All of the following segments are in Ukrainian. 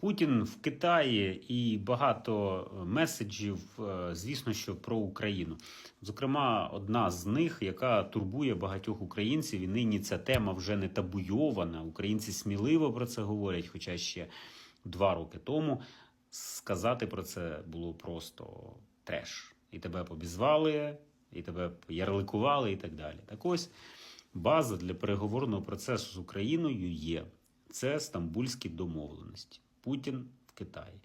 Путін в Китаї і багато меседжів, е, звісно, що про Україну. Зокрема, одна з них, яка турбує багатьох українців, і нині ця тема вже не табуйована. Українці сміливо про це говорять, хоча ще два роки тому сказати про це було просто треш. І тебе побізвали, і тебе ярликували, і так далі. Так ось база для переговорного процесу з Україною є. Це стамбульські домовленості. Путін в Китаї.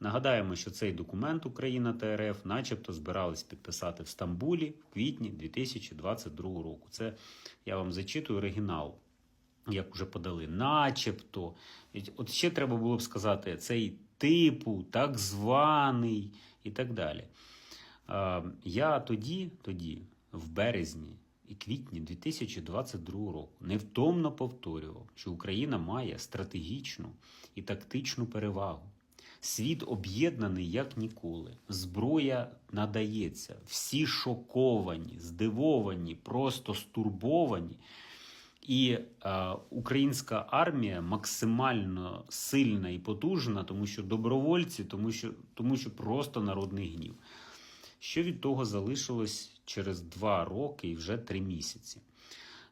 Нагадаємо, що цей документ Україна та РФ, начебто, збирались підписати в Стамбулі в квітні 2022 року. Це я вам зачитую оригінал, як вже подали, начебто. От ще треба було б сказати цей типу, так званий і так далі. Я тоді, тоді, в березні і квітні 2022 року невтомно повторював, що Україна має стратегічну і тактичну перевагу. Світ об'єднаний як ніколи. Зброя надається. Всі шоковані, здивовані, просто стурбовані. І е, українська армія максимально сильна і потужна, тому що добровольці, тому що, тому що просто народний гнів. Що від того залишилось через два роки і вже три місяці?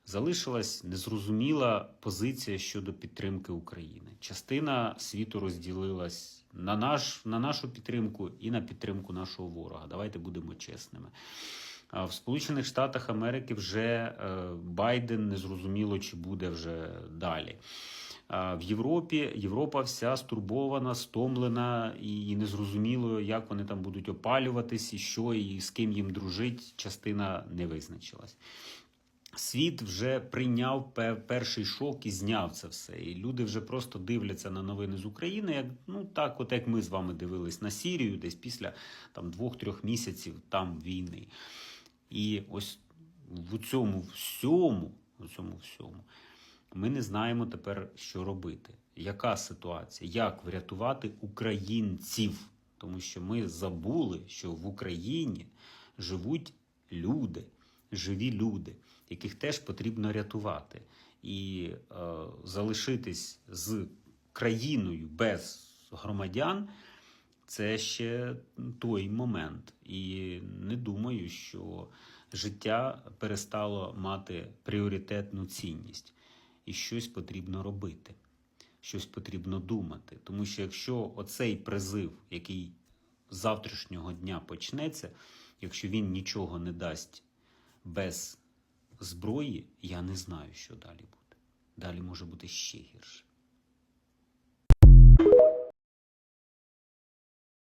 Залишилась незрозуміла позиція щодо підтримки України. Частина світу розділилась на, наш, на нашу підтримку і на підтримку нашого ворога. Давайте будемо чесними. В Сполучених Штатах Америки вже е, Байден незрозуміло, чи буде вже далі. В Європі Європа вся стурбована, стомлена і незрозуміло, як вони там будуть опалюватись, і що і з ким їм дружить. Частина не визначилась. Світ вже прийняв перший шок і зняв це все. І люди вже просто дивляться на новини з України, як ну так, от як ми з вами дивились на Сірію, десь після там двох-трьох місяців там війни. І ось в цьому всьому, в цьому всьому, ми не знаємо тепер, що робити. Яка ситуація? Як врятувати українців? Тому що ми забули, що в Україні живуть люди, живі люди, яких теж потрібно рятувати. І е, залишитись з країною без громадян. Це ще той момент, і не думаю, що життя перестало мати пріоритетну цінність, і щось потрібно робити, щось потрібно думати. Тому що якщо оцей призив, який з завтрашнього дня почнеться, якщо він нічого не дасть без зброї, я не знаю, що далі буде. Далі може бути ще гірше.